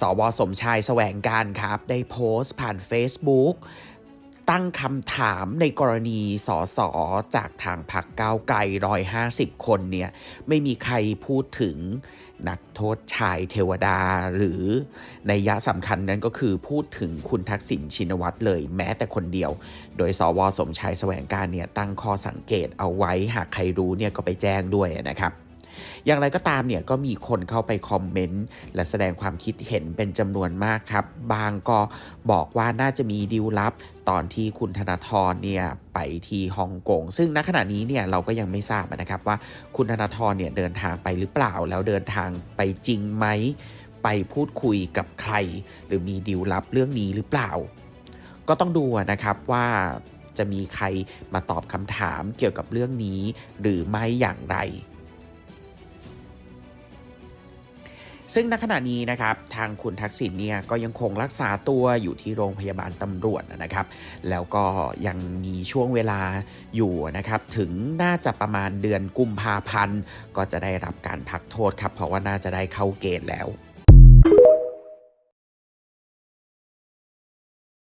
สวสมชายแสวงการครับ ได้โพสต์ผ่าน Facebook ตั้งคำถามในกรณีสสจากทางพรรคก้าวไกล150คนเนี่ย ไม่มีใครพูดถึงนักโทษชายเทวดา หรือในยะสำคัญนั้นก็คือพูดถึงคุณทักษิณชินวัตรเลยแม้แต่คนเดียว โดยสวสมชายแสวงการเนี่ยตั้งข้อสังเกตเอาไว้หากใครรู้เนี่ยก็ไปแจ้งด้วยนะครับ อย่างไรก็ตามเนี่ยก็มีคนเข้าไปคอมเมนต์และแสดงความคิดเห็นเป็นจำนวนมากครับ บางก็บอกว่าน่าจะมีดีลลับตอนที่คุณธนาธรเนี่ยไปที่ฮ่องกง ซึ่งณขณะนี้เนี่ยเราก็ยังไม่ทราบนะครับว่าคุณธนาธรเนี่ยเดินทางไปหรือเปล่า แล้วเดินทางไปจริงไหม ไปพูดคุยกับใคร หรือมีดีลลับเรื่องนี้หรือเปล่า ก็ต้องดูนะครับว่าจะมีใครมาตอบคำถามเกี่ยวกับเรื่องนี้ หรือไม่อย่างไร ซึ่งณขณะนี้นะครับทางคุณทักษิณเนี่ยก็ยังคงรักษาตัวอยู่ที่โรงพยาบาลตำรวจนะครับ แล้วก็ยังมีช่วงเวลาอยู่นะครับ ถึงน่าจะประมาณเดือนกุมภาพันธ์ ก็จะได้รับการพักโทษครับ เพราะว่าน่าจะได้เข้าเกณฑ์แล้ว